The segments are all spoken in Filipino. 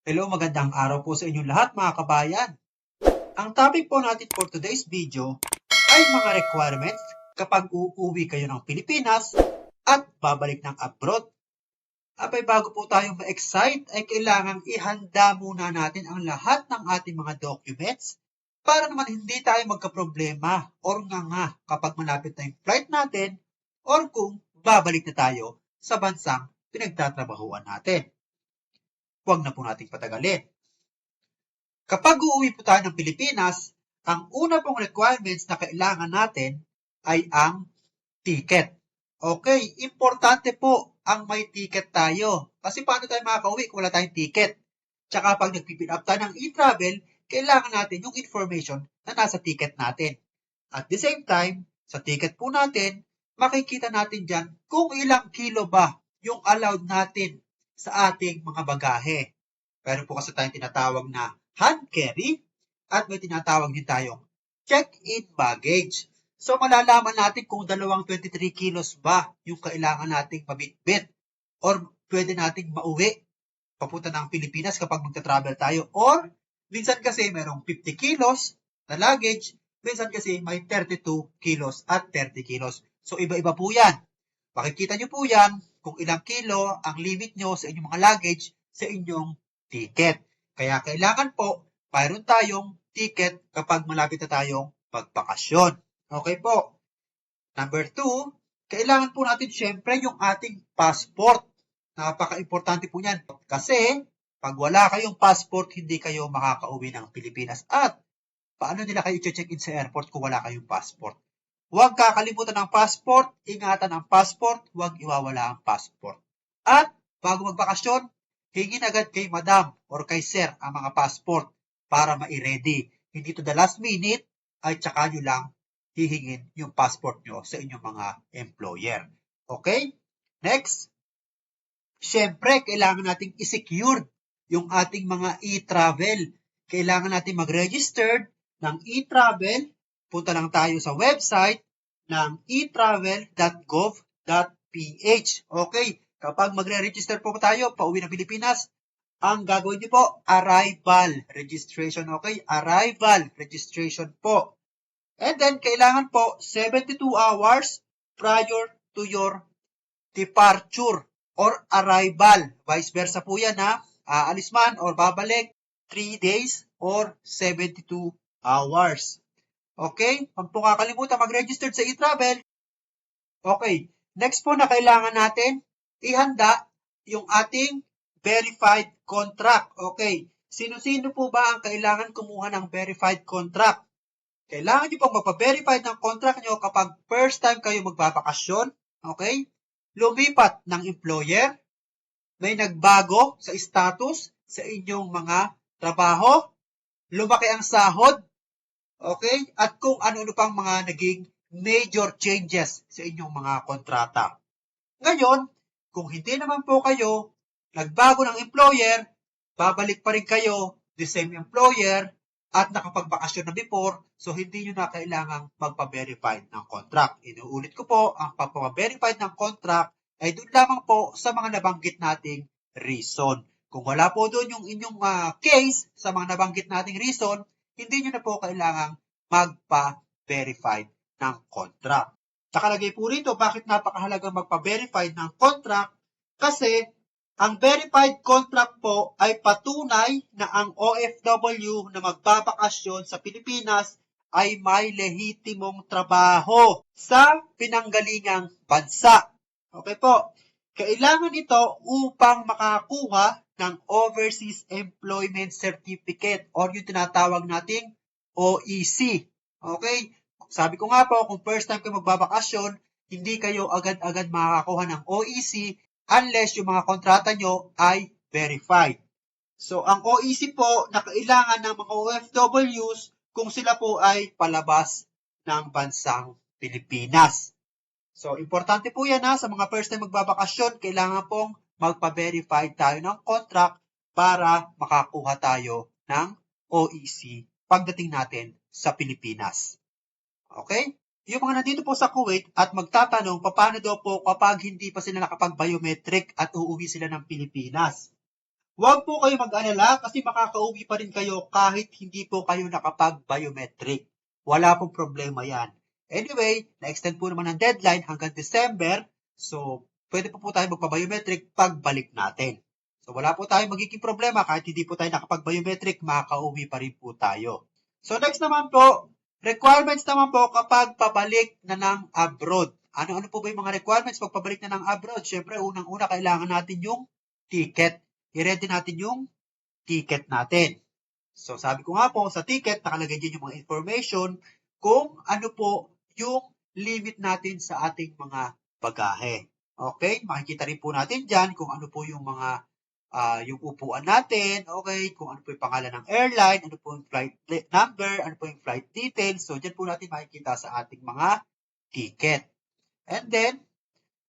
Hello, magandang araw po sa inyong lahat mga kabayan. Ang topic po natin for today's video ay mga requirements kapag uuwi kayo ng Pilipinas at babalik ng abroad. Abay bago po tayo ma-excite ay kailangang ihanda muna natin ang lahat ng ating mga documents para naman hindi tayo magkaproblema or nga nga kapag malapit na yung flight natin or kung babalik na tayo sa bansang pinagtatrabahuan natin. Huwag na po nating patagalin. Kapag uuwi po tayo ng Pilipinas, ang una pong requirements na kailangan natin ay ang ticket. Okay, importante po ang may ticket tayo. Kasi paano tayo makakauwi kung wala tayong ticket? Tsaka pag nagpipin up tayo ng e-travel, kailangan natin yung information na nasa ticket natin. At the same time, sa ticket po natin, makikita natin dyan kung ilang kilo ba yung allowed natin sa ating mga bagahe. Pero po kasi tayong tinatawag na hand carry at may tinatawag din tayong check-in baggage. So malalaman natin kung dalawang 23 kilos ba yung kailangan nating mabitbit or pwede nating mauwi papunta ng Pilipinas kapag magta-travel tayo or minsan kasi merong 50 kilos na luggage, minsan kasi may 32 kilos at 30 kilos. So iba-iba po yan. Makikita nyo po yan kung ilang kilo ang limit nyo sa inyong mga luggage sa inyong ticket. Kaya kailangan po, mayroon tayong ticket kapag malapit na tayong magbakasyon. Okay po. Number two, kailangan po natin syempre yung ating passport. Napaka-importante po niyan. Kasi, pag wala kayong passport, hindi kayo makakauwi ng Pilipinas. At, paano nila kayo check-in sa airport kung wala kayong passport? Huwag kakalimutan ng passport, ingatan ang passport, huwag iwawala ang passport. At, bago magbakasyon, hingin agad kay madam or kay sir ang mga passport para ma-ready. Hindi to the last minute, ay tsaka nyo lang hihingin yung passport nyo sa inyong mga employer. Okay? Next. Siyempre, kailangan nating i-secure yung ating mga e-travel. Kailangan natin mag-register ng e-travel. Punta lang tayo sa website ng etravel.gov.ph. Okay? Kapag magre-register po tayo, pauwi ng Pilipinas, ang gagawin niyo po, arrival registration. Okay? Arrival registration po. And then, kailangan po 72 hours prior to your departure or arrival. Vice versa po yan ha. Aalis man or babalik 3 days or 72 hours. Okay? Huwag po kakalimutan mag-register sa e-travel. Okay. Next po na kailangan natin, ihanda yung ating verified contract. Okay. Sino-sino po ba ang kailangan kumuha ng verified contract? Kailangan nyo pong magpa-verify ng contract nyo kapag first time kayo magbabakasyon. Okay? Lumipat ng employer. May nagbago sa status sa inyong mga trabaho. Lumaki ang sahod. Okay? At kung ano-ano pang mga naging major changes sa inyong mga kontrata. Ngayon, kung hindi naman po kayo nagbago ng employer, babalik pa rin kayo the same employer at nakapagbakasyon na before, so hindi nyo na kailangang magpa-verify ng contract. Inuulit ko po, ang pagpa-verify ng contract ay doon lamang po sa mga nabanggit nating reason. Kung wala po doon yung inyong uh, case sa mga nabanggit nating reason, hindi nyo na po kailangang magpa-verify ng contract. Nakalagay po rito bakit napakahalaga magpa-verify ng contract kasi ang verified contract po ay patunay na ang OFW na magbabakasyon sa Pilipinas ay may lehitimong trabaho sa pinanggalingang bansa. Okay po. Kailangan ito upang makakuha ng Overseas Employment Certificate or yung tinatawag nating OEC. Okay? Sabi ko nga po, kung first time kayo magbabakasyon, hindi kayo agad-agad makakakuha ng OEC unless yung mga kontrata nyo ay verified. So, ang OEC po na kailangan ng mga OFWs kung sila po ay palabas ng bansang Pilipinas. So, importante po yan ha, sa mga first time magbabakasyon, kailangan pong magpa-verify tayo ng contract para makakuha tayo ng OEC pagdating natin sa Pilipinas. Okay? Yung mga nandito po sa Kuwait at magtatanong paano daw po kapag hindi pa sila nakapag-biometric at uuwi sila ng Pilipinas. Huwag po kayo mag-alala kasi makakauwi pa rin kayo kahit hindi po kayo nakapag-biometric. Wala pong problema yan. Anyway, na-extend po naman ang deadline hanggang December. So, pwede po po tayo magpa-biometric pagbalik natin. So, wala po tayong magiging problema kahit hindi po tayo nakapag-biometric, makakauwi pa rin po tayo. So, next naman po, requirements naman po kapag pabalik na ng abroad. Ano-ano po ba yung mga requirements pag pabalik na ng abroad? Siyempre, unang-una, kailangan natin yung ticket. I-ready natin yung ticket natin. So, sabi ko nga po, sa ticket, nakalagay din yung mga information kung ano po yung limit natin sa ating mga bagahe. Okay? Makikita rin po natin dyan kung ano po yung mga ah, yung upuan natin, okay, kung ano po yung pangalan ng airline, ano po yung flight li- number, ano po yung flight details. So, dyan po natin makikita sa ating mga ticket. And then,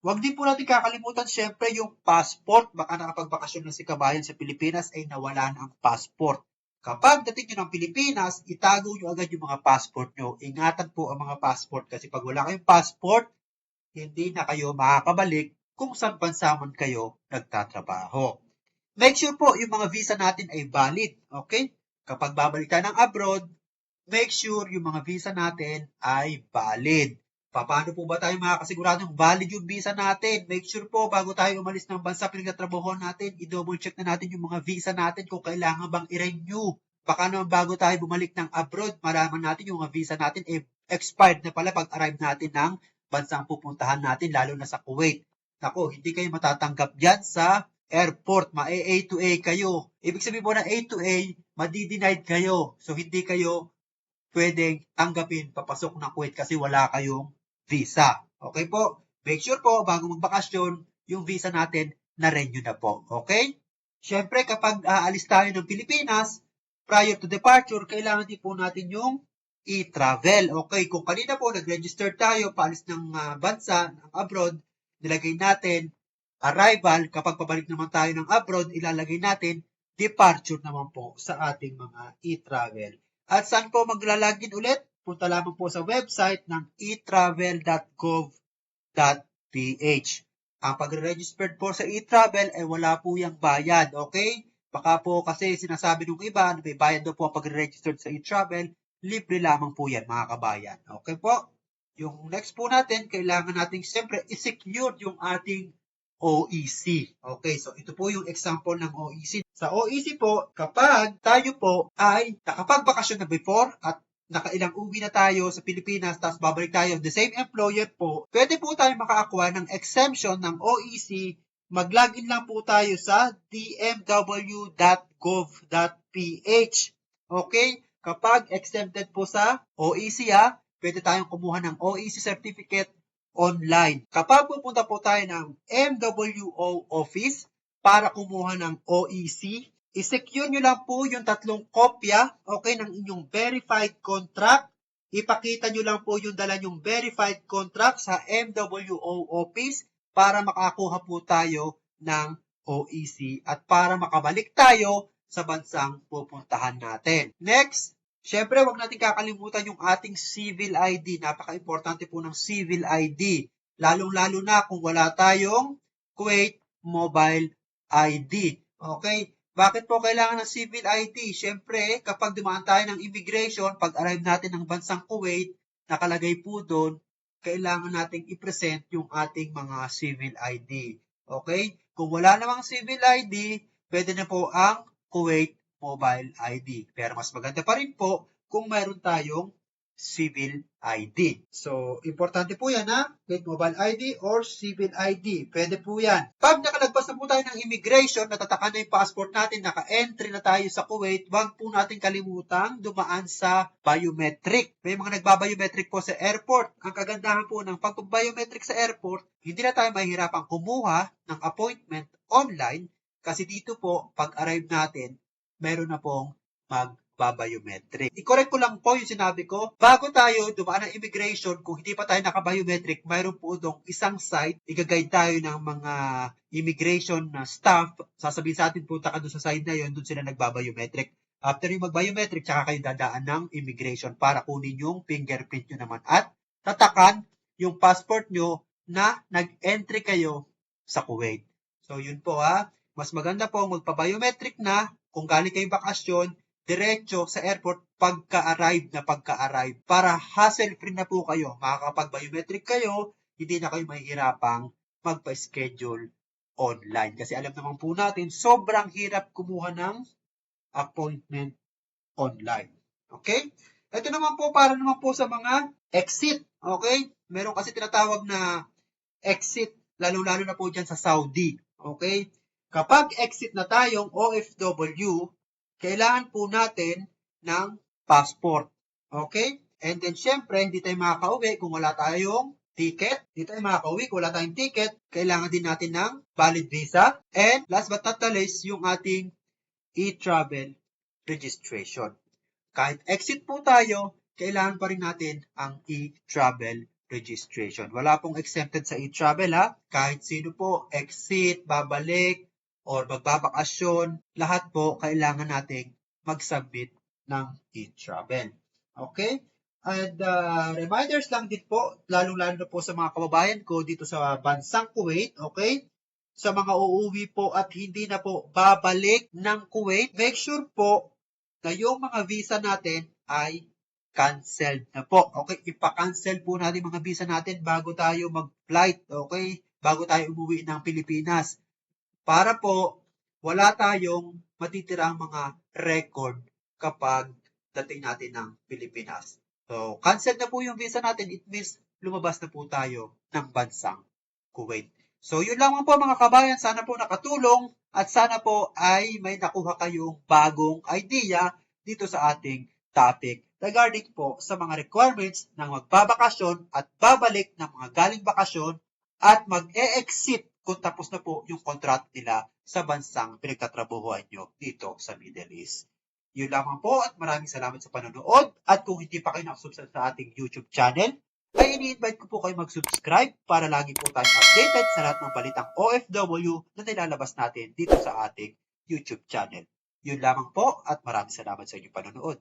wag din po natin kakalimutan syempre yung passport. Baka nakapagbakasyon na si kabayan sa Pilipinas ay nawala na ang passport. Kapag dating nyo ng Pilipinas, itago nyo agad yung mga passport nyo. Ingatan po ang mga passport kasi pag wala kayong passport, hindi na kayo makakabalik kung saan bansa man kayo nagtatrabaho. Make sure po yung mga visa natin ay valid. Okay? Kapag babalik tayo ng abroad, make sure yung mga visa natin ay valid. Paano po ba tayo makakasiguradong valid yung visa natin? Make sure po bago tayo umalis ng bansa pinagtatrabaho natin, i-double check na natin yung mga visa natin kung kailangan bang i-renew. Baka naman bago tayo bumalik ng abroad, malaman natin yung mga visa natin eh, expired na pala pag-arrive natin ng bansang pupuntahan natin, lalo na sa Kuwait. Nako, hindi kayo matatanggap dyan sa airport. Ma-A to A kayo. Ibig sabihin po ng A to A, madidenied kayo. So, hindi kayo pwedeng tanggapin papasok ng Kuwait kasi wala kayong visa. Okay po? Make sure po, bago magbakasyon, yung visa natin na-renew na po. Okay? Siyempre, kapag aalis tayo ng Pilipinas, prior to departure, kailangan din po natin yung e-travel. Okay, kung kanina po nag-register tayo paalis ng ah, bansa, ng abroad, nilagay natin arrival, kapag pabalik naman tayo ng abroad, ilalagay natin departure naman po sa ating mga e-travel. At saan po maglalagin ulit? Punta lamang po sa website ng etravel.gov.ph. Ang pag-register po sa e-travel ay wala po yung bayad, okay? Baka po kasi sinasabi nung iba na may bayad daw po ang pag-register sa e-travel, libre lamang po yan mga kabayan. Okay po? Yung next po natin, kailangan natin siyempre i-secure yung ating OEC. Okay, so ito po yung example ng OEC. Sa OEC po, kapag tayo po ay nakapagbakasyon na before at nakailang uwi na tayo sa Pilipinas tapos babalik tayo the same employer po, pwede po tayo makaakuha ng exemption ng OEC. Mag-login lang po tayo sa dmw.gov.ph. Okay? Kapag exempted po sa OEC ha, pwede tayong kumuha ng OEC certificate online. Kapag pupunta po tayo ng MWO office para kumuha ng OEC, isecure nyo lang po yung tatlong kopya, okay, ng inyong verified contract. Ipakita nyo lang po yung dala nyong verified contract sa MWO office para makakuha po tayo ng OEC at para makabalik tayo sa bansang pupuntahan natin. Next, syempre wag natin kakalimutan yung ating civil ID. Napaka-importante po ng civil ID. Lalong-lalo na kung wala tayong Kuwait Mobile ID. Okay? Bakit po kailangan ng civil ID? Syempre, kapag dumaan tayo ng immigration, pag arrive natin ng bansang Kuwait, nakalagay po doon, kailangan nating i-present yung ating mga civil ID. Okay? Kung wala namang civil ID, pwede na po ang Kuwait Mobile ID. Pero mas maganda pa rin po kung mayroon tayong civil ID. So, importante po yan ha, Kuwait Mobile ID or civil ID. Pwede po yan. Pag nakalagpas na po tayo ng immigration, natatakan na yung passport natin, naka-entry na tayo sa Kuwait, wag po natin kalimutang dumaan sa biometric. May mga nagbabiometric po sa airport. Ang kagandahan po ng pag-biometric sa airport, hindi na tayo mahihirapang kumuha ng appointment online kasi dito po, pag arrive natin, meron na pong mag-biometric. I-correct ko lang po yung sinabi ko. Bago tayo dumaan ng immigration, kung hindi pa tayo naka-biometric, mayroon po doon isang site, i-guide tayo ng mga immigration na staff. Sasabihin sa atin, punta ka doon sa site na yun, doon sila nag-biometric. After yung mag-biometric, tsaka kayo dadaan ng immigration para kunin yung fingerprint nyo naman. At tatakan yung passport nyo na nag-entry kayo sa Kuwait. So, yun po ha. mas maganda po magpa-biometric na kung galing kayong bakasyon, diretso sa airport pagka-arrive na pagka-arrive para hassle-free na po kayo. Makakapag-biometric kayo, hindi na kayo mahihirapang magpa-schedule online. Kasi alam naman po natin, sobrang hirap kumuha ng appointment online. Okay? Ito naman po para naman po sa mga exit. Okay? Meron kasi tinatawag na exit, lalo-lalo na po dyan sa Saudi. Okay? Kapag exit na tayong OFW, kailangan po natin ng passport. Okay? And then, syempre, hindi tayo makakauwi kung wala tayong ticket. Hindi tayo makakauwi kung wala tayong ticket. Kailangan din natin ng valid visa. And last but not the least, yung ating e-travel registration. Kahit exit po tayo, kailangan pa rin natin ang e-travel registration. Wala pong exempted sa e-travel ha. Kahit sino po, exit, babalik, or magbabakasyon, lahat po kailangan nating mag-submit ng e-travel. Okay? And uh, reminders lang din po, lalong-lalo po sa mga kababayan ko dito sa bansang Kuwait, okay? Sa mga uuwi po at hindi na po babalik ng Kuwait, make sure po na yung mga visa natin ay canceled na po. Okay, ipa-cancel po natin mga visa natin bago tayo mag-flight, okay? Bago tayo umuwi ng Pilipinas. Para po wala tayong matitirang mga record kapag dating natin ng Pilipinas. So, cancel na po yung visa natin. It means lumabas na po tayo ng bansang Kuwait. So, yun lamang po mga kabayan. Sana po nakatulong at sana po ay may nakuha kayong bagong idea dito sa ating topic regarding po sa mga requirements ng magbabakasyon at babalik ng mga galing bakasyon at mag-e-exit kung tapos na po yung contract nila sa bansang pinagtatrabuhuan nyo dito sa Middle East. Yun lamang po at maraming salamat sa panonood at kung hindi pa kayo nakasubscribe sa ating YouTube channel, ay ini-invite ko po kayo mag-subscribe para lagi po tayong updated sa lahat ng balitang OFW na nilalabas natin dito sa ating YouTube channel. Yun lamang po at maraming salamat sa inyong panonood.